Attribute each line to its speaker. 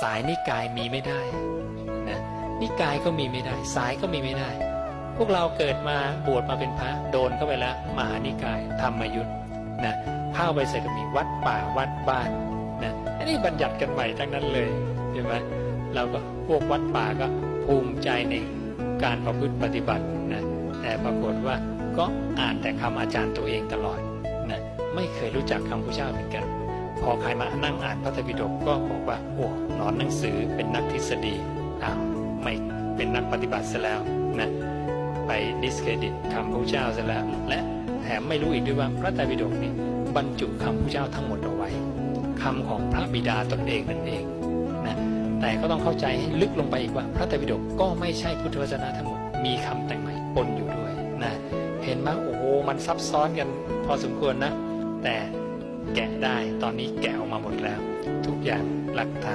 Speaker 1: สายนิกายมีไม่ได้นะนิกายก็มีไม่ได้ สายก็มีไม่ได้ พวกเราเกิดมาบวชมาเป็นพระโดนเข้าไปแล้วมหานิกายธรรมยุทธ์นะเข้าไปใส่ก็มีวัดป่าวัดบ้านนะอันนี้บัญญัติกันใหม่ทั้งนั้นเลยใช่ไหมเราก็พวกวัดป่าก็ภูมิใจในการประพฤติปฏิบัตินะแต่ปรากฏว่าก็อ่านแต่คำอาจารย์ตัวเองตลอดนะไม่เคยรู้จักคำพระเจ้าเหมือนกัน พอใครมานั่งอ่านพระไตรปิฎกก็บอกว่าโอ้หนอนหนังสือเป็นนักทฤษฎีอ้าวไม่เป็นนักปฏิบัติซะแล้วนะไปดิสเครดิตคำพระเจ้าซะแล้ว และแถมไม่รู้อีกด้วยว่าพระไตรปิฎกนี้บรรจุคำพระเจ้าทั้งหมดเอาไว้คำของพระบิดาตนเองนั่นเองนะแต่ก็ต้องเข้าใจให้ลึกลงไปอีกว่า พระไตรปิฎกก็ไม่ใช่พุทธวจนะทั้งหมดมีคำแต่งใหม่ปนอยู่ด้วยนะเห็นไหมโอ้โหมันซับซ้อนกันพอสมควรนะ แต่ แกะได้ ตอนนี้แกะออกมาหมดแล้ว ทุกอย่างหลักฐาน